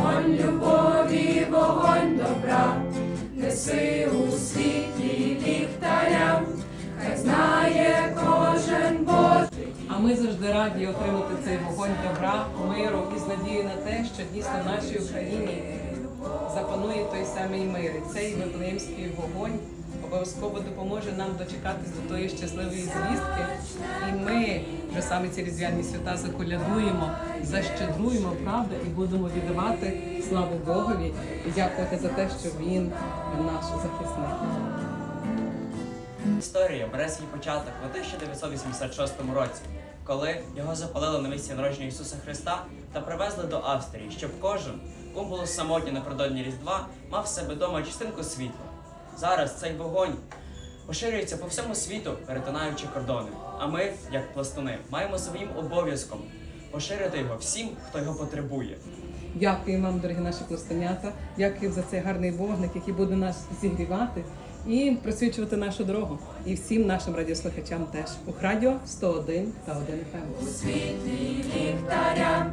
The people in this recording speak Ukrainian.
Вогонь любові, вогонь добра, неси у світлі ліхтаря, хай знає кожен Божий. А ми завжди раді отримати цей вогонь добра, миру і з надією на те, що дійсно в нашій Україні запанує той самий мир. І цей вифлеємський вогонь обов'язково допоможе нам дочекатись до тої щасливої звістки. І ми вже саме ці різдвяні свята заколядуємо, защедруємо, правда, і будемо віддавати славу Богові і дякувати за те, що він наш захисник. Історія бере свій початок у 1986 році, коли його запалили на місці народження Ісуса Христа та привезли до Австрії, щоб кожен, кому було самотньо напередодні Різдва, мав в себе вдома частинку світла. Зараз цей вогонь поширюється по всьому світу, перетинаючи кордони. А ми, як пластуни, маємо своїм обов'язком поширити його всім, хто його потребує. Дякую вам, дорогі наші пластунята. Дякую за цей гарний вогник, який буде нас зігрівати і просвічувати нашу дорогу. І всім нашим радіослухачам теж. У радіо 101 та 1 FM. у світлі ліхтаря.